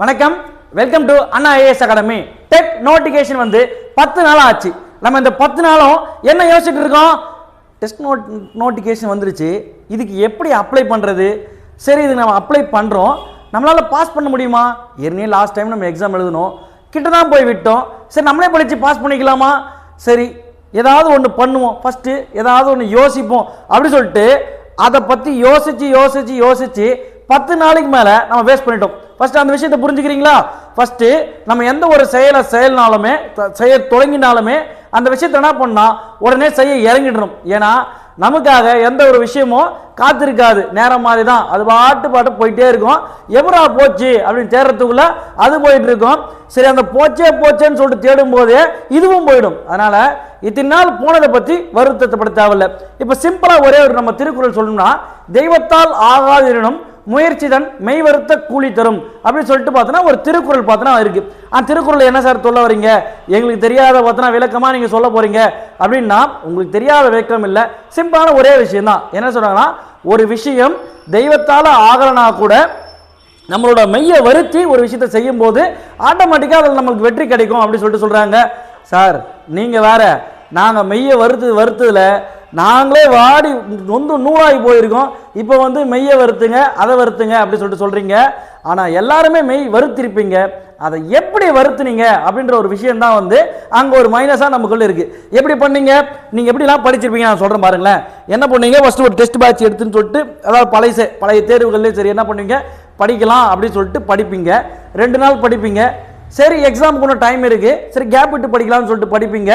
வணக்கம். Welcome to Anna IAS academy tech notification வந்து பத்து நாள் ஆச்சு. நம்ம இந்த பத்து நாளும் என்ன யோசிச்சுட்டு இருக்கோம்? டெஸ்ட் நோட் நோட்டிஃபிகேஷன் வந்துருச்சு. இதுக்கு எப்படி அப்ளை பண்ணுறது சரி இது நம்ம அப்ளை பண்ணுறோம் நம்மளால் பாஸ் பண்ண முடியுமா? ஏற்கனவே லாஸ்ட் டைம் நம்ம எக்ஸாம் எழுதணும் கிட்ட தான் போய் விட்டோம். சரி நம்மளே படித்து பாஸ் பண்ணிக்கலாமா? சரி ஏதாவது ஒன்று பண்ணுவோம். ஃபஸ்ட்டு ஏதாவது ஒன்று யோசிப்போம். அப்படி சொல்லிட்டு அதை பற்றி யோசித்து யோசித்து யோசித்து பத்து நாளைக்கு மேலே நம்ம வேஸ்ட் பண்ணிட்டோம். ஃபர்ஸ்ட் அந்த விஷயத்தை புரிஞ்சுக்கிறீங்களா? ஃபர்ஸ்ட் நம்ம எந்த ஒரு செயலை செயல்னாலுமே செய்ய தொடங்கினாலுமே அந்த விஷயத்தை என்ன பண்ணா உடனே செய்ய இறங்கிடணும். ஏன்னா நமக்காக எந்த ஒரு விஷயமும் காத்திருக்காது. நேரம் மாதிரி தான் அது பாட்டு பாட்டு போயிட்டே இருக்கும். எவ்வளோ போச்சு அப்படின்னு தேடுறதுக்குள்ள அது போயிட்டு இருக்கும். சரி அந்த போச்சே போச்சேன்னு சொல்லிட்டு தேடும் போதே இதுவும் போயிடும். அதனால இத்தனை நாள் போனதை பற்றி வருத்தப்பட தேவையில்ல. இப்போ சிம்பிளா ஒரே ஒரு நம்ம திருக்குறள் சொல்லணும்னா தெய்வத்தால் முயற்சி முயற்சிதன் மெய் வருத்த கூலி தரும் அப்படின்னு சொல்லிட்டு பார்த்தோன்னா ஒரு திருக்குறள் பார்த்தோன்னா இருக்கு. அந்த திருக்குறள் என்ன சார் சொல்ல வரீங்க? எங்களுக்கு தெரியாத பார்த்தோன்னா விளக்கமாக நீங்கள் சொல்ல போறீங்க. அப்படின்னா உங்களுக்கு தெரியாத விளக்கம் இல்லை. சிம்பிளான ஒரே விஷயம் தான் என்ன சொல்கிறாங்கன்னா ஒரு விஷயம் தெய்வத்தால் ஆகலனா கூட நம்மளோட மெய்யை வருத்தி ஒரு விஷயத்தை செய்யும் போது ஆட்டோமேட்டிக்காக அதில் நம்மளுக்கு வெற்றி கிடைக்கும் அப்படின்னு சொல்லிட்டு சொல்கிறாங்க சார் நீங்கள் வேற நாங்கள் மெய்யை வருத்து வருத்ததில் நாங்களே வாடி நொந்து நூலாகி போயிருக்கோம். இப்போ வந்து மெய்யை வருத்துங்க அதை வருத்துங்க அப்படி சொல்லிட்டு சொல்கிறீங்க ஆனால் எல்லாருமே மெய் வருத்திருப்பீங்க. அதை எப்படி வருத்துனீங்க அப்படின்ற ஒரு விஷயம் தான் வந்து அங்கே ஒரு மைனஸாக நமக்குள்ள இருக்குது எப்படி பண்ணீங்க? நீங்கள் எப்படிலாம் படிச்சிருப்பீங்க? நான் சொல்கிறேன் பாருங்களேன். என்ன பண்ணீங்க? ஃபஸ்ட்டு ஒரு டெஸ்ட் பேட்ச் எடுத்துன்னு சொல்லிட்டு அதாவது பழைய பழைய தேர்வுகள்லேயும் சரி என்ன பண்ணுவீங்க படிக்கலாம் அப்படின்னு சொல்லிட்டு படிப்பீங்க. ரெண்டு நாள் படிப்பீங்க. சரி எக்ஸாமுக்கு ஒன்றும் டைம் இருக்குது சரி கேப் விட்டு படிக்கலாம்னு சொல்லிட்டு படிப்பீங்க.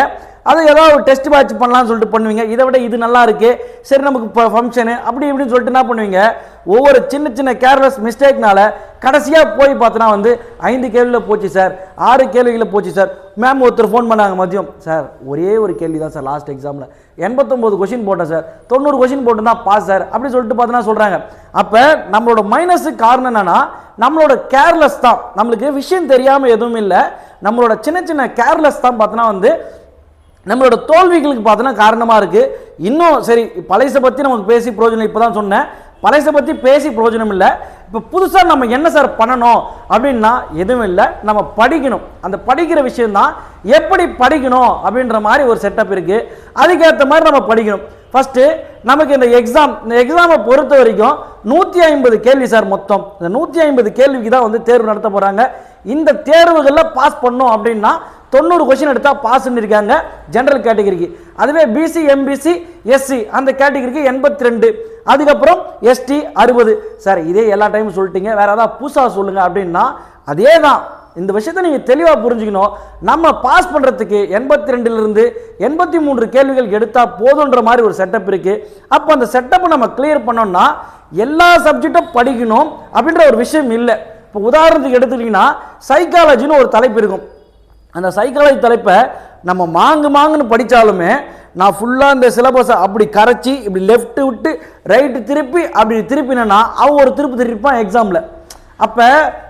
அதை ஏதாவது ஒரு டெஸ்ட் பேட்ச் பண்ணலாம்னு சொல்லிட்டு பண்ணுவீங்க. இதை விட இது நல்லா இருக்கு. சரி நமக்கு இப்போ ஃபங்க்ஷனு அப்படி இப்படின்னு சொல்லிட்டு என்ன பண்ணுவீங்க? ஒவ்வொரு சின்ன சின்ன கேர்லெஸ் மிஸ்டேக்னால கடைசியாக போய் பார்த்தோன்னா வந்து ஐந்து கேள்வியில் போச்சு சார் ஆறு கேள்விகளில் போச்சு சார் மேம் ஒருத்தர் ஃபோன் பண்ணாங்க மதியம். சார் ஒரே ஒரு கேள்வி தான் சார் லாஸ்ட் எக்ஸாமில் எண்பத்தொம்போது கொஷின் போட்டேன் சார் தொண்ணூறு கொஷின் போட்டு தான் பாஸ் சார் அப்படி சொல்லிட்டு பார்த்தோன்னா சொல்கிறாங்க அப்போ நம்மளோட மைனஸுக்கு காரணம் என்னென்னா நம்மளோட கேர்லெஸ் தான். நம்மளுக்கு விஷயம் தெரியாமல் எதுவும் இல்லை. நம்மளோட சின்ன சின்ன கேர்லெஸ் தான் பார்த்தோன்னா வந்து நம்மளோட தோல்விகளுக்கு பார்த்தோன்னா காரணமாக இருக்குது இன்னும் சரி பழைசை பற்றி நமக்கு பேசி பிரயோஜனம் இப்போ தான் சொன்னேன். பழைசை பற்றி பேசி பிரயோஜனம் இல்லை. இப்போ புதுசாக நம்ம என்ன சார் பண்ணணும் அப்படின்னா எதுவும் இல்லை. நம்ம படிக்கணும். அந்த படிக்கிற விஷயம்தான் எப்படி படிக்கணும் அப்படின்ற மாதிரி ஒரு செட்டப் இருக்குது அதுக்கேற்ற மாதிரி நம்ம படிக்கணும். ஃபஸ்ட்டு நமக்கு இந்த எக்ஸாம் இந்த எக்ஸாமை பொறுத்த வரைக்கும் நூற்றி ஐம்பது கேள்வி சார் மொத்தம். இந்த நூற்றி ஐம்பது கேள்விக்கு தான் வந்து தேர்வு நடத்த போகிறாங்க இந்த தேர்வுகளில் பாஸ் பண்ணோம் அப்படின்னா தொண்ணூறு கொஸ்டின் எடுத்தால் பாஸ் இருக்காங்க ஜென்ரல் கேட்டகரிக்கு அதுவே பிசி எம்பிசி எஸ்சி அந்த கேட்டகரிக்கு எண்பத்தி ரெண்டு அதுக்கப்புறம் எஸ்டி அறுபது. சார் இதே எல்லா டைமும் சொல்லிட்டீங்க. வேற ஏதாவது புதுசாக சொல்லுங்க அப்படின்னா அதே தான். இந்த விஷயத்தை நீங்கள் தெளிவாக புரிஞ்சுக்கணும். நம்ம பாஸ் பண்ணுறதுக்கு எண்பத்தி ரெண்டுலேருந்து எண்பத்தி மூன்று கேள்விகள் எடுத்தால் போதுன்ற மாதிரி ஒரு செட்டப் இருக்குது அப்போ அந்த செட்டப்பை நம்ம கிளியர் பண்ணோம்னா எல்லா சப்ஜெக்டும் படிக்கணும் அப்படின்ற ஒரு விஷயம் இல்லை. இப்போ உதாரணத்துக்கு எடுத்துக்கிட்டிங்கன்னா சைக்காலஜின்னு ஒரு தலைப்பு இருக்கும். அந்த சைக்காலஜி தலைப்பை நம்ம மாங்கு மாங்குன்னு படித்தாலுமே நான் ஃபுல்லாக இந்த சிலபஸை அப்படி கரைச்சி இப்படி லெஃப்ட்டு விட்டு ரைட்டு திருப்பி அப்படி திருப்பினேன்னா அவன் ஒரு திருப்பி திருப்பிப்பான் எக்ஸாமில் அப்போ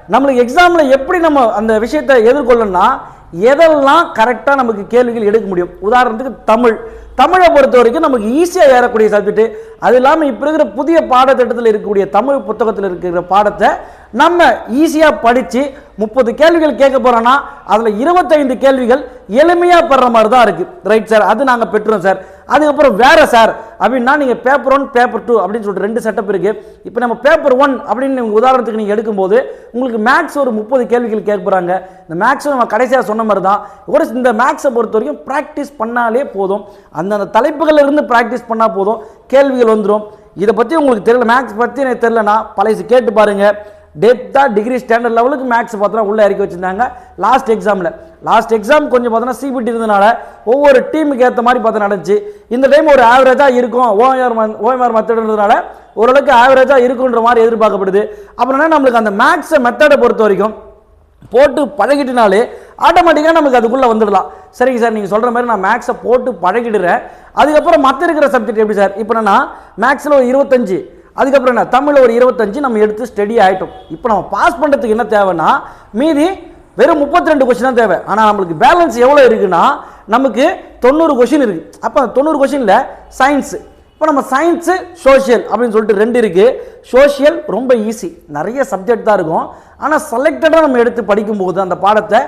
நம்மளுக்கு எக்ஸாமில் எப்படி நம்ம அந்த விஷயத்தை எதிர்கொள்ளணும்னா எதெல்லாம் கரெக்டாக நமக்கு கேள்விகள் எடுக்க முடியும்? உதாரணத்துக்கு தமிழ். தமிழை பொறுத்த வரைக்கும் நமக்கு ஈஸியாக ஏறக்கூடிய சப்ஜெக்ட் அது இல்லாமல் இப்போ இருக்கிற புதிய பாடத்திட்டத்தில் இருக்கக்கூடிய தமிழ் புத்தகத்தில் இருக்கிற பாடத்தை நம்ம ஈஸியாக படித்து முப்பது கேள்விகள் கேட்க போகிறோன்னா அதில் இருபத்தைந்து கேள்விகள் எளிமையாக படுற மாதிரி தான் இருக்குது ரைட் சார் அது நாங்கள் பெற்றோம் சார் அதுக்கப்புறம் வேறு சார் அப்படின்னா நீங்கள் பேப்பர் ஒன் பேப்பர் டூ அப்படின்னு சொல்லிட்டு ரெண்டு செட்டப் இருக்குது இப்போ நம்ம பேப்பர் ஒன் அப்படின்னு நீங்க உதாரணத்துக்கு நீங்கள் எடுக்கும்போது உங்களுக்கு மேக்ஸ் ஒரு முப்பது கேள்விகள் கேட்க போகிறாங்க இந்த மேக்ஸ் நம்ம கடைசியாக சொன்ன மாதிரி தான் ஒரு இந்த மேக்ஸை பொறுத்த வரைக்கும் ப்ராக்டிஸ் பண்ணாலே போதும். அந்தந்த தலைப்புகளில் இருந்து ப்ராக்டிஸ் பண்ணால் போதும் கேள்விகள் வந்துடும் இதை பற்றி உங்களுக்கு தெரியல மேக்ஸ் பற்றி எனக்கு தெரிலனா பழைய கேட்டு பாருங்கள் டெப்த்தாக டிகிரி ஸ்டாண்டர்ட் லெவலுக்கு மேக்ஸ் பார்த்தோன்னா உள்ளே இறக்கி வச்சிருந்தாங்க. லாஸ்ட் எக்ஸாமில் லாஸ்ட் எக்ஸாம் கொஞ்சம் பார்த்தோன்னா சிபிடி இருந்தனால ஒவ்வொரு டீமுக்கு ஏற்ற மாதிரி பார்த்து நடந்துச்சு. இந்த டைம் ஒரு ஆவரேஜாக இருக்கும். ஓஎம்ஆர் ஓஎம்ஆர் மெத்தடுன்றதுனால ஓரளவுக்கு ஆவரேஜாக இருக்குன்ற மாதிரி எதிர்பார்க்கப்படுது. அப்புறம் என்ன நம்மளுக்கு அந்த மேக்ஸை மெத்தடை பொறுத்த வரைக்கும் போட்டு பழகிட்டுனாலே ஆட்டோமேட்டிக்காக நமக்கு அதுக்குள்ளே வந்துடலாம். சரிங்க சார் நீங்கள் சொல்கிற மாதிரி நான் மேக்ஸை போட்டு பழகிடுறேன். அதுக்கப்புறம் மற்ற இருக்கிற சப்ஜெக்ட் எப்படி சார்? இப்போ என்னன்னா மேக்ஸில் ஒரு இருபத்தஞ்சு அதுக்கப்புறம் என்ன? தமிழில் ஒரு இருபத்தஞ்சு நம்ம எடுத்து ஸ்டடி ஆகிட்டோம் இப்போ நம்ம பாஸ் பண்ணுறதுக்கு என்ன தேவைன்னா மீதி வெறும் முப்பத்தி ரெண்டு கொஷின் தான் தேவை. ஆனால் நம்மளுக்கு பேலன்ஸ் எவ்வளோ இருக்குன்னா நமக்கு தொண்ணூறு கொஷின் இருக்குது அப்போ அந்த தொண்ணூறு கொஷினில் சயின்ஸு இப்போ நம்ம சயின்ஸு சோஷியல் அப்படின்னு சொல்லிட்டு ரெண்டு இருக்குது சோஷியல் ரொம்ப ஈஸி நிறைய சப்ஜெக்ட் தான் இருக்கும். ஆனால் செலக்டடாக நம்ம எடுத்து படிக்கும்போது அந்த பாடத்தை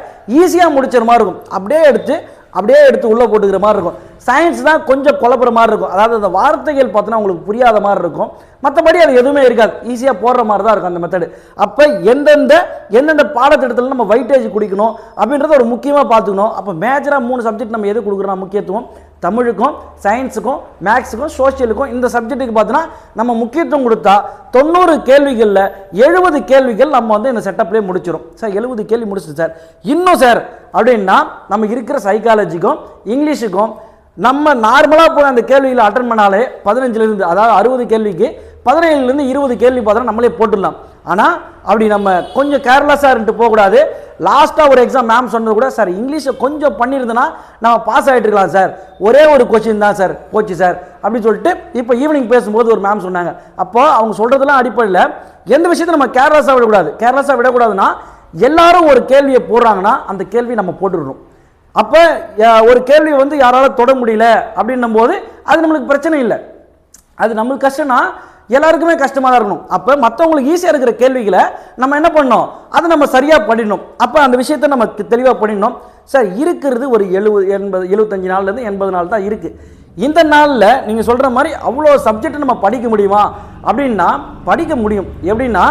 ஈஸியாக முடிச்சிற மாதிரி இருக்கும். அப்படியே எடுத்து அப்படியே எடுத்து உள்ளே போட்டுக்கிற மாதிரி இருக்கும். சயின்ஸ் தான் கொஞ்சம் குழப்புற மாதிரி இருக்கும். அதாவது அந்த வார்த்தைகள் பார்த்தோன்னா உங்களுக்கு புரியாத மாதிரி இருக்கும். மற்றபடி அது எதுவுமே இருக்காது. ஈஸியாக போடுற மாதிரி தான் இருக்கும் அந்த மெத்தடு அப்போ எந்தெந்த எந்தெந்த பாடத்திட்டத்தில் நம்ம வைட்டேஜ் குடிக்கணும் அப்படின்றத ஒரு முக்கியமாக பார்த்துக்கணும். அப்போ மேஜராக மூணு சப்ஜெக்ட் நம்ம எது கொடுக்குறோம் முக்கியத்துவம் தமிழுக்கும் சயின்ஸுக்கும் மேக்ஸுக்கும் சோஷியலுக்கும் இந்த சப்ஜெக்ட்டுக்கு பார்த்தோன்னா நம்ம முக்கியத்துவம் கொடுத்தா தொண்ணூறு கேள்விகளில் எழுபது கேள்விகள் நம்ம வந்து இந்த செட்டப்லேயே முடிச்சிடும் சார் எழுபது கேள்வி முடிச்சிடும் சார். இன்னும் சார் அப்படின்னா நம்ம இருக்கிற சைக்காலஜிக்கும் இங்கிலீஷுக்கும் நம்ம நார்மலாக போய் அந்த கேள்விகளை அட்டன் பண்ணாலே பதினஞ்சுலேருந்து அதாவது அறுபது கேள்விக்கு பதினேழுலேருந்து இருபது கேள்வி பார்த்தோன்னா நம்மளே போட்டுடலாம். ஆனால் அப்படி நம்ம கொஞ்சம் கேர்லெஸ்ஸாக இருந்துட்டு போகக்கூடாது. லாஸ்ட்டாக ஒரு எக்ஸாம் மேம் சொன்னது கூட சார் இங்கிலீஷை கொஞ்சம் பண்ணியிருந்தேன்னா நம்ம பாஸ் ஆகிட்டு இருக்கலாம் சார். ஒரே ஒரு கொஸ்டின் தான் சார். போச்சு சார். அப்படின்னு சொல்லிட்டு இப்போ ஈவினிங் பேசும்போது ஒரு மேம் சொன்னாங்க. அப்போ அவங்க சொல்கிறதெல்லாம் அடிப்படையில் எந்த விஷயத்தை நம்ம கேர்லெஸ்ஸாக விடக்கூடாது. கேர்லெஸ்ஸாக விடக்கூடாதுன்னா எல்லாரும் ஒரு கேள்வியை போடுறாங்கன்னா அந்த கேள்வி நம்ம போட்டுடணும். அப்போ ஒரு கேள்வி வந்து யாரால தொட முடியல அப்படின்னும் போது அது நம்மளுக்கு பிரச்சனை இல்லை. அது நம்மளுக்கு கஷ்டம்னா எல்லாருக்குமே கஷ்டமாக தான் இருக்கணும். அப்போ மற்றவங்களுக்கு ஈஸியாக இருக்கிற கேள்விகளை நம்ம என்ன பண்ணோம் அதை நம்ம சரியாக பண்ணிடணும் அப்போ அந்த விஷயத்தை நம்ம தெளிவாக பண்ணிடணும் சார் இருக்கிறது ஒரு எழுபது எண்பது எழுபத்தஞ்சு நாள்லேருந்து எண்பது நாள் தான் இருக்குது இந்த நாளில் நீங்கள் சொல்கிற மாதிரி அவ்வளோ சப்ஜெக்ட் நம்ம படிக்க முடியுமா? அப்படின்னா படிக்க முடியும். எப்படின்னா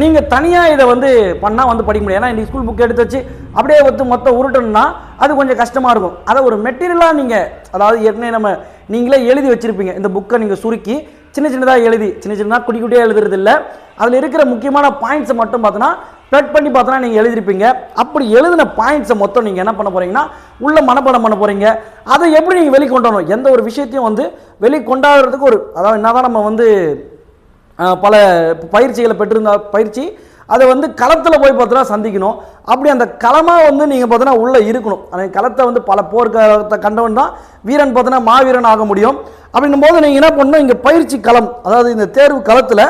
நீங்கள் தனியாக இதை வந்து பண்ணால் வந்து படிக்க முடியும். ஏன்னா இன்றைக்கி ஸ்கூல் புக் எடுத்து வச்சு அப்படியே வந்து மொத்தம் உருட்டணும்னா அது கொஞ்சம் கஷ்டமாக இருக்கும். அதை ஒரு மெட்டீரியலாக நீங்கள் அதாவது ஏற்கனவே நம்ம நீங்களே எழுதி வச்சுருப்பீங்க. இந்த புக்கை நீங்கள் சுருக்கி சின்ன சின்னதாக எழுதி சின்ன சின்னதாக குட்டி குட்டியாக எழுதுறது இல்லை. அதில் இருக்கிற முக்கியமான பாயிண்ட்ஸை மட்டும் பார்த்தோன்னா ப்ளட் பண்ணி பார்த்தோன்னா நீங்கள் எழுதிருப்பீங்க. அப்படி எழுதின பாயிண்ட்ஸை மொத்தம் நீங்கள் என்ன பண்ண போகிறீங்கன்னா உள்ள மனப்பாடம் பண்ண போகிறீங்க அதை எப்படி நீங்கள் வெளிக்கொண்டு எந்த ஒரு விஷயத்தையும் வந்து வெளிக்கொண்டாடுறதுக்கு ஒரு அதாவது என்ன நம்ம வந்து பல பயிற்சிகளை பெற்றிருந்தா பயிற்சி அதை வந்து களத்தில் போய் பார்த்தோன்னா சந்திக்கணும். அப்படி அந்த களமாக வந்து நீங்கள் பார்த்தோன்னா உள்ளே இருக்கணும். அந்த களத்தை வந்து பல போர்க்களத்தை கண்டவன் தான் வீரன் பார்த்தோன்னா மாவீரன் ஆக முடியும். அப்படின்னும் போது நீங்கள் என்ன பண்ணணும்? இங்கே பயிற்சி களம் அதாவது இந்த தேர்வு களத்தில்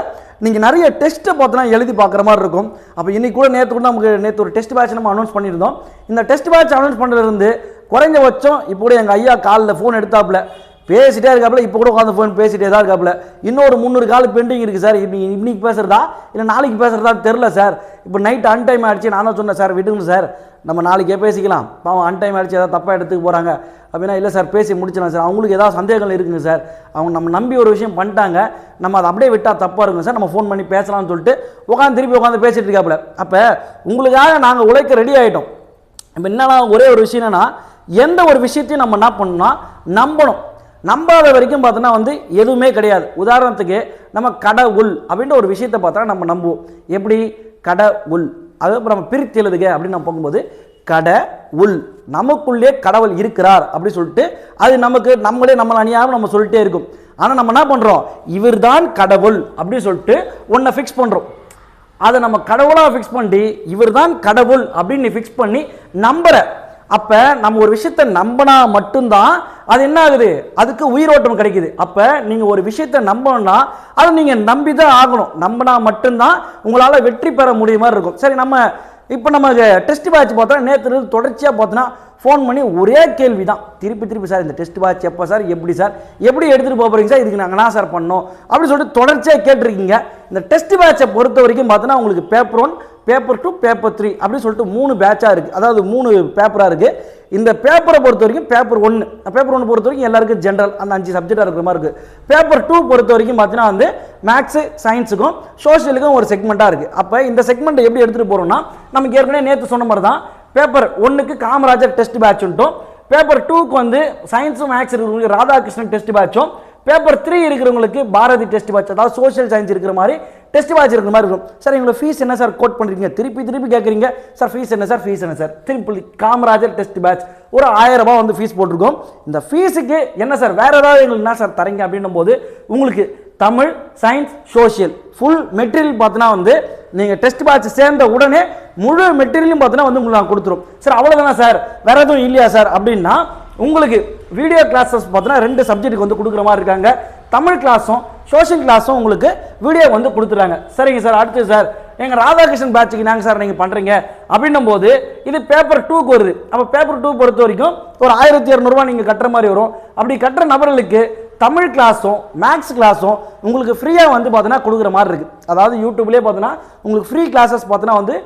நீங்கள் நிறைய டெஸ்ட்டை பார்த்தோன்னா எழுதி பார்க்குற மாதிரி இருக்கும். அப்போ இன்னைக்கு கூட நேற்று கூட நமக்கு நேற்று ஒரு டெஸ்ட் பேட்ச் நம்ம அனௌன்ஸ் பண்ணியிருந்தோம். இந்த டெஸ்ட் பேட்ச் அனௌன்ஸ் பண்ணுறதுலேருந்து குறைஞ்சபட்சம் இப்போ கூட எங்கள் ஐயா காலில் ஃபோன் எடுத்தாப்புல பேசிட்டே இருக்காப்புல இப்போ கூட உட்காந்து ஃபோன் பேசிட்டே தான் இருக்காப்புல. இன்னொரு முந்நூறு கால் பெண்டிங் இருக்குது சார். இப்போ இன்னைக்கு பேசுகிறதா இல்லை நாளைக்கு பேசுகிறதா தெரில சார். இப்போ நைட் அன்டைம் ஆகிடுச்சு நானும் சொன்னேன் சார் விடுங்க சார். நம்ம நாளைக்கே பேசிக்கலாம். பாவம் அன்டைம் ஆகிடுச்சு ஏதாவது தப்பாக எடுத்துக்க போகிறாங்க அப்படின்னா இல்லை சார் பேசி முடிச்சிடலாம் சார். அவங்களுக்கு ஏதாவது சந்தேகங்கள் இருக்குங்க சார். அவங்க நம்ம நம்பி ஒரு விஷயம் பண்ணிட்டாங்க. நம்ம அதை அப்படியே விட்டால் தப்பாக இருக்குங்க சார். நம்ம ஃபோன் பண்ணி பேசலாம்னு சொல்லிட்டு உட்காந்து திருப்பி உட்காந்து பேசிட்டு இருக்காப்புல. அப்போ உங்களுக்காக நாங்கள் உழைக்க ரெடி ஆகிட்டோம் இப்போ என்னென்னா ஒரே ஒரு விஷயம் என்னென்னா எந்த ஒரு விஷயத்தையும் நம்ம என்ன பண்ணோம்னா நம்பணும். நம்பாத வரைக்கும் பார்த்தோன்னா வந்து எதுவுமே கிடையாது. உதாரணத்துக்கு நம்ம கடவுள் அப்படின்ற ஒரு விஷயத்தை பார்த்தா நம்ம நம்புவோம். எப்படி? கடவுள். அது அப்புறம் நம்ம பிரித்து எழுதுக அப்படின்னு நம்ம பார்க்கும்போது கட உள் நமக்குள்ளே கடவுள் இருக்கிறார் அப்படி சொல்லிட்டு அது நமக்கு நம்மளே நம்மளை அணியாக நம்ம சொல்லிட்டே இருக்கும். ஆனால் நம்ம என்ன பண்ணுறோம் இவர்தான் கடவுள் அப்படின்னு சொல்லிட்டு ஒன்றை ஃபிக்ஸ் பண்ணுறோம் அதை நம்ம கடவுளாக ஃபிக்ஸ் பண்ணி இவர்தான் கடவுள் அப்படின்னு ஃபிக்ஸ் பண்ணி நம்புற. அப்போ நம்ம ஒரு விஷயத்தை நம்பினா மட்டும்தான் அது என்ன ஆகுது? அதுக்கு உயிரோட்டம் கிடைக்குது. அப்போ நீங்கள் ஒரு விஷயத்தை நம்பணும்னா அதை நீங்கள் நம்பி தான் ஆகணும். நம்பினா மட்டும்தான் உங்களால் வெற்றி பெற முடிய மாதிரி இருக்கும். சரி நம்ம இப்போ நம்ம டெஸ்ட் பேட்ச் பார்த்தா நேற்று தொடர்ச்சியாக பார்த்தோன்னா ஃபோன் பண்ணி ஒரே கேள்வி தான் திருப்பி திருப்பி சார் இந்த டெஸ்ட் பேட்ச் எப்போ சார் எப்படி சார் எப்படி எடுத்துகிட்டு போகிறீங்க சார் இதுக்கு நாங்கள் என்ன சார் பண்ணோம்? அப்படின்னு சொல்லிட்டு தொடர்ச்சியாக கேட்டிருக்கீங்க. இந்த டெஸ்ட் பேட்சை பொறுத்த வரைக்கும் பார்த்தோன்னா உங்களுக்கு paper one paper two paper three அப்படின்னு சொல்லிட்டு மூணு பேட்சாக இருக்குது அதாவது மூணு பேப்பராக இருக்குது இந்த பேப்பரை பொறுத்த வரைக்கும் பேப்பர் ஒன்று பேப்பர் ஒன்று பொறுத்த வரைக்கும் எல்லாருக்கும் ஜென்ரல் அந்த அஞ்சு சப்ஜெக்டாக இருக்கிற மாதிரி இருக்குது பேப்பர் டூ பொறுத்த வரைக்கும் பார்த்தீங்கன்னா வந்து மேக்ஸு சயின்ஸுக்கும் சோஷியலுக்கும் ஒரு செக்மெண்ட்டாக இருக்குது அப்போ இந்த செக்மெண்ட்டை எப்படி எடுத்துகிட்டு போகிறோம்னா நமக்கு ஏற்கனவே நேற்று சொன்ன மாதிரி தான் பேப்பர் ஒன்றுக்கு காமராஜர் டெஸ்ட் பேட்சுன்ட்டும் பேப்பர் டூக்கு வந்து சயின்ஸும் மேக்ஸ் இருக்கிறவங்களுக்கு ராதாகிருஷ்ணன் டெஸ்ட் பேட்சும் பேப்பர் த்ரீ இருக்கிறவங்களுக்கு பாரதி டெஸ்ட் பேட்ச் அதாவது சோஷியல் சயின்ஸ் இருக்கிற மாதிரி டெஸ்ட் பேட்ச் இருக்கிற மாதிரி இருக்கும். சார் எங்களுக்கு ஃபீஸ் என்ன சார் கோட் பண்ணுறீங்க திருப்பி திருப்பி கேட்குறீங்க சார் ஃபீஸ் என்ன சார் ஃபீஸ் என்ன சார் திருப்பி காமராஜர் டெஸ்ட் பேட்ச் ஒரு ஆயிரம் ரூபாய் வந்து ஃபீஸ் போட்டிருக்கோம். இந்த ஃபீஸுக்கு என்ன சார் வேற ஏதாவது எங்களுக்கு என்ன சார் தரீங்க அப்படின்னும் போது உங்களுக்கு Tamil science social full material பார்த்தீங்கன்னா வந்து நீங்கள் டெஸ்ட் பேட்ச் சேர்ந்த உடனே முழு மெட்டீரியலும் பார்த்தீங்கன்னா வந்து உங்களுக்கு நான் கொடுத்துரும் சார் அவ்வளோதானா சார் வேற எதுவும் இல்லையா சார் அப்படின்னா உங்களுக்கு வீடியோ கிளாஸஸ் பார்த்தோன்னா ரெண்டு சப்ஜெக்ட்டுக்கு வந்து கொடுக்குற மாதிரி இருக்காங்க. தமிழ் கிளாஸும் சோஷியல் கிளாஸும் உங்களுக்கு வீடியோ வந்து கொடுத்துறாங்க சரிங்க சார் அடுத்து சார் எங்கள் ராதாகிருஷ்ணன் பேட்சுக்கு நாங்கள் சார் நீங்கள் பண்ணுறீங்க அப்படின்னும் போது இது பேப்பர் டூக்கு வருது. அப்போ பேப்பர் டூ பொறுத்த வரைக்கும் ஒரு ஆயிரத்தி இரநூறுவா நீங்கள் கட்டுற மாதிரி வரும். அப்படி கட்டுற நபர்களுக்கு தமிழ் கிளாஸும் மேக்ஸ் கிளாஸும் உங்களுக்கு ஃப்ரீயாக வந்து பார்த்தீங்கன்னா கொடுக்குற மாதிரி இருக்குது அதாவது யூடியூப்லேயே பார்த்தீங்கன்னா உங்களுக்கு ஃப்ரீ கிளாஸஸ் பார்த்தீங்கன்னா வந்து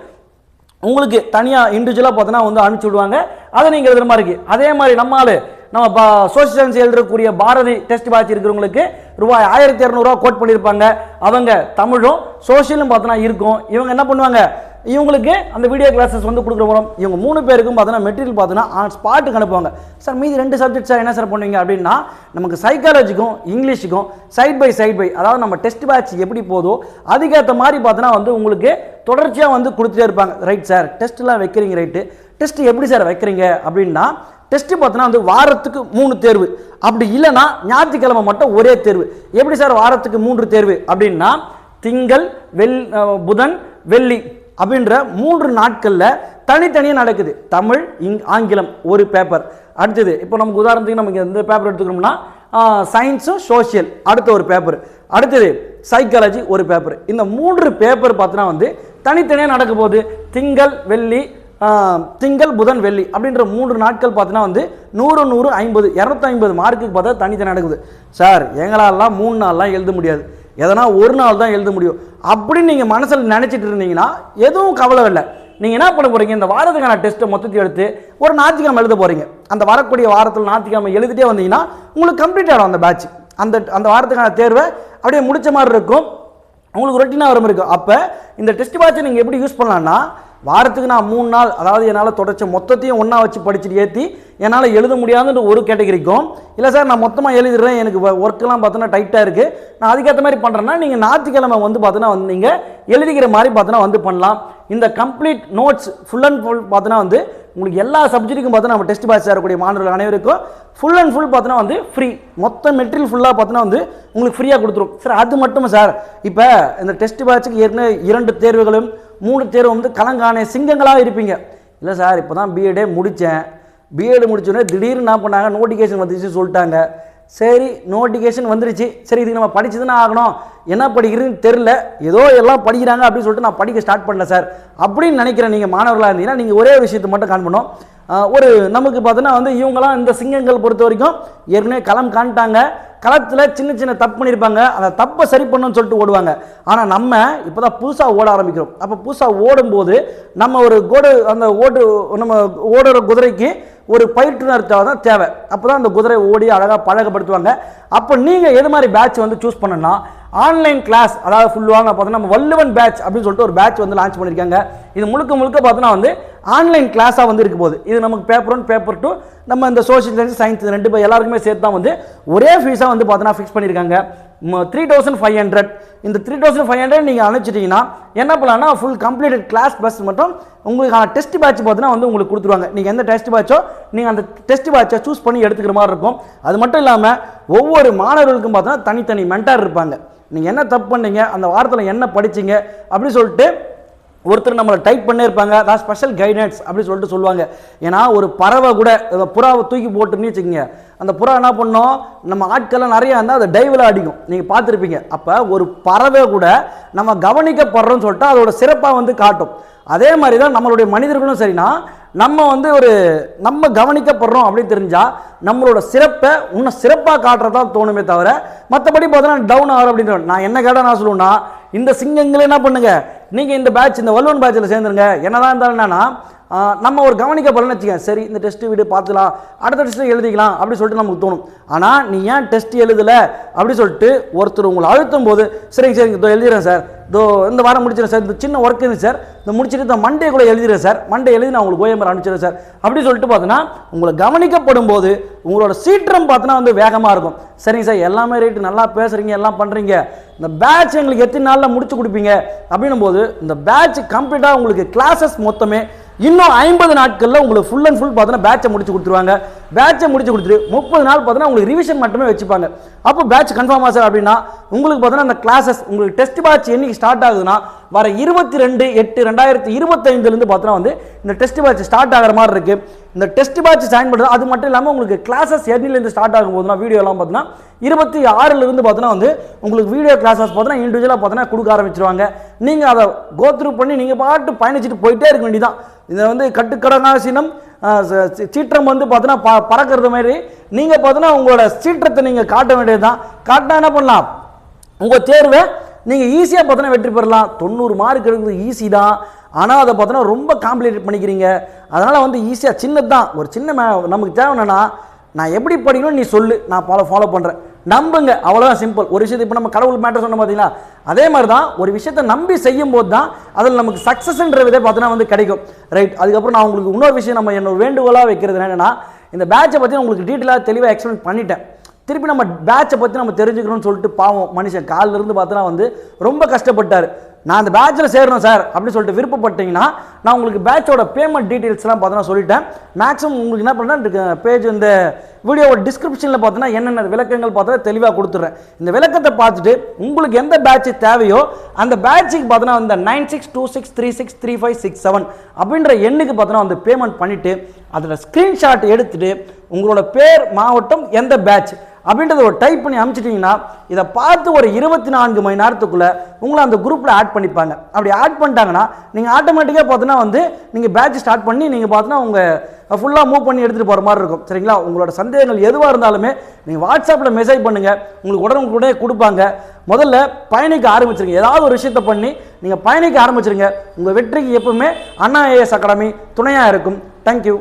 உங்களுக்கு தனியாக இண்டிவிஜுவலாக பார்த்தோன்னா வந்து அனுப்பிச்சி விடுவாங்க. அதை நீங்கள் எழுதுற மாதிரி இருக்குது அதே மாதிரி நம்மால் நம்ம பா சோஷியல் சயின்ஸ் எழுதக்கூடிய பாரதி டெஸ்ட் பேட்ச் இருக்கிறவங்களுக்கு ரூபாய் ஆயிரத்தி இரநூறுவா கோட் பண்ணியிருப்பாங்க. அவங்க தமிழும் சோஷியலும் பார்த்தோன்னா இருக்கும். இவங்க என்ன பண்ணுவாங்க? இவங்களுக்கு அந்த வீடியோ கிளாஸஸ் வந்து கொடுக்குற மூலம் இவங்க மூணு பேருக்கும் பார்த்தோன்னா மெட்டீரியல் பார்த்தோன்னா ஆன் ஸ்பாட்டுக்கு அனுப்புவாங்க. சார் மீதி ரெண்டு சப்ஜெக்ட் சார் என்ன சார் பண்ணுவீங்க அப்படின்னா நமக்கு சைக்காலஜிக்கும் இங்கிலீஷுக்கும் சைட் பை சைட் பை அதாவது நம்ம டெஸ்ட் பேட்ச் எப்படி போதோ அதுக்கேற்ற மாதிரி பார்த்தோன்னா வந்து உங்களுக்கு தொடர்ச்சியாக வந்து கொடுத்துட்டே இருப்பாங்க. ரைட் சார் டெஸ்ட்லாம் வைக்கிறீங்க ரைட்டு டெஸ்ட் எப்படி சார் வைக்கிறீங்க? அப்படின்னா டெஸ்ட்டு பார்த்தோன்னா வந்து வாரத்துக்கு மூணு தேர்வு. அப்படி இல்லைன்னா ஞாயிற்றுக்கிழமை மட்டும் ஒரே தேர்வு. எப்படி சார் வாரத்துக்கு மூன்று தேர்வு அப்படின்னா திங்கள் வெள் புதன் வெள்ளி. அப்படின்ற மூன்று நாட்களில் தனித்தனியாக நடக்குது. தமிழ் இங் ஆங்கிலம் ஒரு பேப்பர் அடுத்தது இப்போ நமக்கு உதாரணத்துக்கு நமக்கு எந்த பேப்பர் எடுத்துக்கணும்னா சயின்ஸும் சோஷியல் அடுத்த ஒரு பேப்பர் அடுத்தது சைக்காலஜி ஒரு பேப்பர் இந்த மூன்று பேப்பர் பார்த்தோன்னா வந்து தனித்தனியாக நடக்க போகுது. திங்கள் வெள்ளி திங்கள் புதன் வெள்ளி அப்படின்ற மூன்று நாட்கள் பார்த்தீங்கன்னா வந்து நூறு நூறு ஐம்பது இரநூத்தி ஐம்பது மார்க்குக்கு பார்த்தா தனித்தனி நடக்குது. சார் எங்களாலாம் மூணு நாள்லாம் எழுத முடியாது. எதனா ஒரு நாள் தான் எழுத முடியும். அப்படின்னு நீங்கள் மனசில் நினச்சிட்டு இருந்தீங்கன்னா எதுவும் கவலை இல்லை. நீங்கள் என்ன பண்ண போகிறீங்க இந்த வாரத்துக்கான டெஸ்ட்டை மொத்தத்தையும் எடுத்து ஒரு ஞாயிற்றுக்கிழமை எழுத போகிறீங்க அந்த வரக்கூடிய வாரத்தில் ஞாயிற்றுக்கிழமை எழுதிட்டே வந்தீங்கன்னா உங்களுக்கு கம்ப்ளீட் ஆகிடும் அந்த பேட்ச் அந்த அந்த வாரத்துக்கான தேர்வை அப்படியே முடிச்ச மாதிரி இருக்கும். உங்களுக்கு ரொட்டீனாக வரும் இருக்கும் அப்போ இந்த டெஸ்ட் பேட்சை நீங்கள் எப்படி யூஸ் பண்ணலான்னா வாரத்துக்கு நான் மூணு நாள் அதாவது என்னால் தொடர்ச்சி மொத்தத்தையும் ஒன்றா வச்சு படிச்சுட்டு ஏற்றி என்னால் எழுத முடியாதுன்ற ஒரு கேட்டகரிக்கும். இல்லை சார் நான் மொத்தமாக எழுதிடுறேன் எனக்கு ஒர்க்கெல்லாம் பார்த்தோன்னா டைட்டாக இருக்குது நான் அதுக்கேற்ற மாதிரி பண்ணுறேன்னா நீங்கள் ஞாயிற்றுக்கிழமை வந்து பார்த்தோன்னா வந்து நீங்கள் எழுதிக்கிற மாதிரி பார்த்தோன்னா வந்து பண்ணலாம். இந்த complete notes full and full பார்த்தோன்னா வந்து உங்களுக்கு எல்லா சப்ஜெக்ட்டுக்கும் பார்த்தோன்னா நம்ம டெஸ்ட் பேட்ச் சேரக்கூடிய மாணவர்கள் அனைவருக்கும் ஃபுல் அண்ட் ஃபுல் பார்த்தோன்னா வந்து ஃப்ரீ மொத்த மெட்டீரியல் ஃபுல்லாக பார்த்தோன்னா வந்து உங்களுக்கு ஃப்ரீயாக கொடுத்துரும். சார் அது மட்டும் சார். இப்போ இந்த டெஸ்ட் பேட்சுக்கு ஏற்கனவே இரண்டு தேர்வுகளும் மூணு தேர்வு வந்து கலங்கானே சிங்கங்களாக இருப்பீங்க. இல்லை சார் இப்போ தான் பிஎடே முடித்தேன் பிஎட் முடிச்சோடனே திடீர்னு என்ன பண்ணாங்க? நோட்டிஃபிகேஷன் வந்துச்சு சொல்லிட்டாங்க. சரி நோட்டிஃபிகேஷன் வந்துருச்சு. சரி இதுக்கு நம்ம படிச்சு தானே ஆகணும். என்ன படிக்கிறதுன்னு தெரில ஏதோ எல்லாம் படிக்கிறாங்க அப்படின்னு சொல்லிட்டு நான் படிக்க ஸ்டார்ட் பண்ணல சார். அப்படின்னு நினைக்கிறேன் நீங்கள் மாணவர்களாக இருந்தீங்கன்னா நீங்கள் ஒரே விஷயத்தை மட்டும் காண்பணும் பண்ணோம் ஒரு நமக்கு பார்த்தோன்னா வந்து இவங்கெல்லாம் இந்த சிங்கங்கள் பொறுத்த வரைக்கும் ஏற்கனவே களம் காண்டாங்க களத்தில் சின்ன சின்ன தப்பு பண்ணியிருப்பாங்க. அந்த தப்பை சரி பண்ணணும்னு சொல்லிட்டு ஓடுவாங்க. ஆனால் நம்ம இப்போ தான் புதுசாக ஓட ஆரம்பிக்கிறோம். அப்போ புதுசாக ஓடும்போது நம்ம ஒரு கோடு அந்த ஓடு நம்ம ஓடுற குதிரைக்கு ஒரு பயிற்றுனர் தேவை தான் தேவை. அப்போ தான் அந்த குதிரை ஓடி அழகாக பழகப்படுத்துவாங்க அப்போ நீங்கள் எது மாதிரி பேட்ச் வந்து சூஸ் பண்ணணும்னா ஆன்லைன் கிளாஸ் அதாவது ஃபுல்லாக பார்த்தோன்னா நம்ம வள்ளுவன் பேட்ச் அப்படின்னு சொல்லிட்டு ஒரு பேட்ச் வந்து லான்ச் பண்ணியிருக்காங்க. இது முழுக்க முழுக்க பார்த்தோன்னா வந்து ஆன்லைன் கிளாஸாக வந்து இருக்க போகுது இது நமக்கு பேப்பர் ஒன் பேப்பர் டூ நம்ம இந்த சோஷியல் சயின்ஸ் சயின்ஸ் ரெண்டு பேர் எல்லாருக்குமே சேர்த்து தான் வந்து ஒரே ஃபீஸாக வந்து பார்த்தோன்னா ஃபிக்ஸ் பண்ணியிருக்காங்க. த்ரீ தௌசண்ட் ஃபைவ் ஹண்ட்ரட் இந்த த்ரீ தௌசண்ட் ஃபைவ் ஹண்ட்ரட் நீங்கள் அனுப்பிச்சிட்டிங்கன்னா என்ன பண்ணலாம்னா ஃபுல் கம்ப்ளீட்டட் கிளாஸ் பஸ் மட்டும் உங்களுக்கான டெஸ்ட் பேட்ச் பார்த்தீங்கன்னா வந்து உங்களுக்கு கொடுத்துருவாங்க. நீங்கள் எந்த டெஸ்ட் பேட்சோ நீங்கள் அந்த டெஸ்ட் பேட்சை சூஸ் பண்ணி எடுத்துக்கிற மாதிரி இருக்கும். அது மட்டும் இல்லாமல் ஒவ்வொரு மாணவர்களுக்கும் பார்த்தோன்னா தனித்தனி மென்டார் இருப்பாங்க. நீங்கள் என்ன தப்பு பண்ணீங்க அந்த வாரத்தில் என்ன படிச்சிங்க அப்படின்னு சொல்லிட்டு ஒருத்தர் நம்மளை டைப் பண்ணே இருப்பாங்க. அதான் ஸ்பெஷல் கைடன்ஸ் அப்படின்னு சொல்லிட்டு சொல்லுவாங்க. ஏன்னா ஒரு பறவை கூட புறாவை தூக்கி போட்டுன்னு வச்சுக்கோங்க. அந்த புறா என்ன பண்ணோம்? நம்ம ஆட்கள்லாம் நிறையா இருந்தால் அதை டைவில் அடிக்கும். நீங்கள் பார்த்துருப்பீங்க. அப்போ ஒரு பறவை கூட நம்ம கவனிக்கப்படுறோம்னு சொல்லிட்டு அதோட சிறப்பாக வந்து காட்டும். அதே மாதிரி தான் நம்மளுடைய மனிதர்களும் சரினா நம்ம வந்து ஒரு நம்ம கவனிக்கப்படுறோம் அப்படின்னு தெரிஞ்சால் நம்மளோட சிறப்பை இன்னும் சிறப்பாக காட்டுறதா தோணுமே தவிர மற்றபடி பார்த்தோன்னா டவுன் ஆகிற அப்படின்னு நான் என்ன கேட்டால் நான் சொல்லுவேன்னா இந்த சிங்கங்களை என்ன பண்ணுங்க? நீங்கள் இந்த பேட்ச் இந்த வல்லுவன் பேட்சில் சேர்ந்துருங்க. என்னதான் இருந்தாலும் என்னன்னா நம்ம ஒரு கவனிக்கப்படலன்னு வச்சுக்கேன் சரி இந்த டெஸ்ட் வீடு பார்த்துக்கலாம். அடுத்த டெஸ்ட்டு எழுதிக்கலாம் அப்படின்னு சொல்லிட்டு நமக்கு தோணும். ஆனால் நீ ஏன் டெஸ்ட் எழுதலை? அப்படி சொல்லிட்டு ஒருத்தர் உங்களை அழுத்தும் போது சரிங்க சரிங்க இதோ எழுதிடுறேன் சார். இதோ இந்த வாரம் முடிச்சிடறேன் சார். இந்த சின்ன ஒர்க் இருக்குது சார். இந்த முடிச்சுட்டு இந்த மண்டே கூட எழுதிடுறேன் சார். மண்டே எழுதி நான் உங்களுக்கு ஓஎம்ஆர் அனுப்பிச்சிடுறேன் சார். அப்படி சொல்லிட்டு பார்த்தோன்னா உங்களை கவனிக்கப்படும் போது உங்களோட சீற்றம் பார்த்தோன்னா வந்து வேகமாக இருக்கும். சரிங்க சார். எல்லாமே ரேட்டு நல்லா பேசுகிறீங்க எல்லாம் பண்ணுறீங்க இந்த பேட்ச் எங்களுக்கு எத்தனை நாளில் முடிச்சு கொடுப்பீங்க? அப்படின்னும் போது இந்த பேட்ச் கம்ப்ளீட்டாக உங்களுக்கு கிளாஸஸ் மொத்தமே இன்னும் ஐம்பது நாட்களில் உங்களுக்கு ஃபுல் அண்ட் ஃபுல் பார்த்தோன்னா பேட்சை முடிச்சு கொடுத்துருவாங்க. பேட்சை முடிச்சு கொடுத்துட்டு முப்பது நாள் பார்த்தோன்னா உங்களுக்கு ரிவிஷன் மட்டுமே வச்சுப்பாங்க. அப்போ பேட்ச் கன்ஃபார்ம் சார் அப்படின்னா உங்களுக்கு பார்த்தோன்னா அந்த கிளாஸஸ் உங்களுக்கு டெஸ்ட் பேட்ச் என்னைக்கு ஸ்டார்ட் ஆகுதுன்னா வர இருபத்தி ரெண்டு எட்டு ரெண்டாயிரத்தி இருபத்தைந்துலேருந்து பார்த்தோன்னா வந்து இந்த டெஸ்ட் பேட்ச் ஸ்டார்ட் ஆகிற மாதிரி இருக்கு. இந்த டெஸ்ட் பேட்ச் ஜாயின் பண்ணுறது அது மட்டும் இல்லாமல் உங்களுக்கு கிளாஸஸ் எர்னிலேருந்து ஸ்டார்ட் ஆகும் போதுனா வீடியோலாம் பார்த்தோன்னா இருபத்தி ஆறுலேருந்து பார்த்தோன்னா வந்து உங்களுக்கு வீடியோ கிளாஸஸ் பார்த்தோன்னா இண்டிவிஜுவலாக பார்த்தோன்னா கொடுக்க ஆரம்பிச்சிருவாங்க. நீங்கள் அதை கோத்ரூ பண்ணி நீங்கள் பாட்டு பயணிச்சுட்டு போயிட்டே இருக்க வேண்டியதான் இதை வந்து கட்டுக்கடனாசினம் சீற்றம் வந்து பார்த்தீங்கன்னா ப பறக்கிறது மாதிரி. நீங்கள் பார்த்தீங்கன்னா உங்களோட சீற்றத்தை நீங்கள் காட்ட வேண்டியது தான் காட்டினா என்ன பண்ணலாம்? உங்கள் தேர்வை நீங்கள் ஈஸியாக பார்த்தீங்கன்னா வெற்றி பெறலாம். தொண்ணூறு மார்க் எடுக்கிறது ஈஸி தான். ஆனால் அதை பார்த்தோன்னா ரொம்ப காம்ப்ளிகேட் பண்ணிக்கிறீங்க. அதனால் வந்து ஈஸியாக சின்னது தான் ஒரு சின்ன நமக்கு தேவை என்னென்னா நான் எப்படி படிக்கணும்னு நீ சொல்லு. நான் ஃபாலோ ஃபாலோ பண்ணுறேன் நம்புங்க. அவ்வளோதான் சிம்பிள் ஒரு விஷயத்தை இப்போ நம்ம கடவுள் மேட்டர் சொன்ன பார்த்தீங்களா அதே மாதிரி தான் ஒரு விஷயத்தை நம்பி செய்யும் போது தான் அதில் நமக்கு சக்ஸஸ்ன்ற விதை பார்த்தீங்கன்னா வந்து கிடைக்கும். ரைட் அதுக்கப்புறம் நான் உங்களுக்கு இன்னொரு விஷயம் நம்ம என்னோட வேண்டுகோளாக வைக்கிறது என்னென்னா இந்த பேட்சை பற்றி நான் உங்களுக்கு டீட்டெயிலாக தெளிவாக எக்ஸ்பிளைன் பண்ணிட்டேன். திருப்பி நம்ம பேட்சை பற்றி நம்ம தெரிஞ்சுக்கணும்னு சொல்லிட்டு பாவம் மனுஷன் காலில் இருந்து பார்த்தோன்னா வந்து ரொம்ப கஷ்டப்பட்டார். நான் அந்த பேட்சில் சேரணும் சார் அப்படின்னு சொல்லிட்டு விருப்பப்பட்டீங்கன்னா நான் உங்களுக்கு பேட்சோட பேமெண்ட் டீட்டெயில்ஸ்லாம் பார்த்தோன்னா சொல்லிட்டேன். மேக்ஸிமம் உங்களுக்கு என்ன பண்ணுறேன் பேஜ் இந்த வீடியோவோட டிஸ்கிரிப்ஷனில் பார்த்தோன்னா என்னென்ன விளக்கங்கள் பார்த்தா தெளிவாக கொடுத்துட்றேன் இந்த விளக்கத்தை பார்த்துட்டு உங்களுக்கு எந்த பேட்ச் தேவையோ அந்த பேட்சுக்கு பார்த்தோன்னா அந்த nine six two six three six three five six seven அப்படின்ற எண்ணுக்கு பார்த்தோன்னா வந்து பேமெண்ட் பண்ணிவிட்டு அதில் ஸ்க்ரீன்ஷாட் எடுத்துகிட்டு உங்களோட பேர் மாவட்டம் எந்த பேட்ச் அப்படின்றத ஒரு டைப் பண்ணி அனுப்பிச்சிட்டிங்கன்னா இதை பார்த்து ஒரு இருபத்தி நான்கு மணி நேரத்துக்குள்ளே உங்களை அந்த குரூப்பில் ஆட் பண்ணிப்பாங்க. அப்படி ஆட் பண்ணிட்டாங்கன்னா நீங்கள் ஆட்டோமேட்டிக்காக பார்த்தோன்னா வந்து நீங்கள் பேட்ச் ஸ்டார்ட் பண்ணி நீங்கள் பார்த்தோன்னா உங்கள் ஃபுல்லாக மூவ் பண்ணி எடுத்துகிட்டு போகிற மாதிரி இருக்கும். சரிங்களா? உங்களோட சந்தேகங்கள் எதுவாக இருந்தாலுமே நீங்கள் வாட்ஸ்அப்பில் மெசேஜ் பண்ணுங்கள் உங்களுக்கு உடனுக்குடனே கொடுப்பாங்க. முதல்ல பயணிக்க ஆரம்பிச்சிருங்க. ஏதாவது ஒரு விஷயத்தை பண்ணி நீங்கள் பயணிக்க ஆரம்பிச்சிருங்க. உங்கள் வெற்றிக்கு எப்பவுமே அண்ணா ஏஎஸ் அகாடமி துணையாக இருக்கும். தேங்க்யூ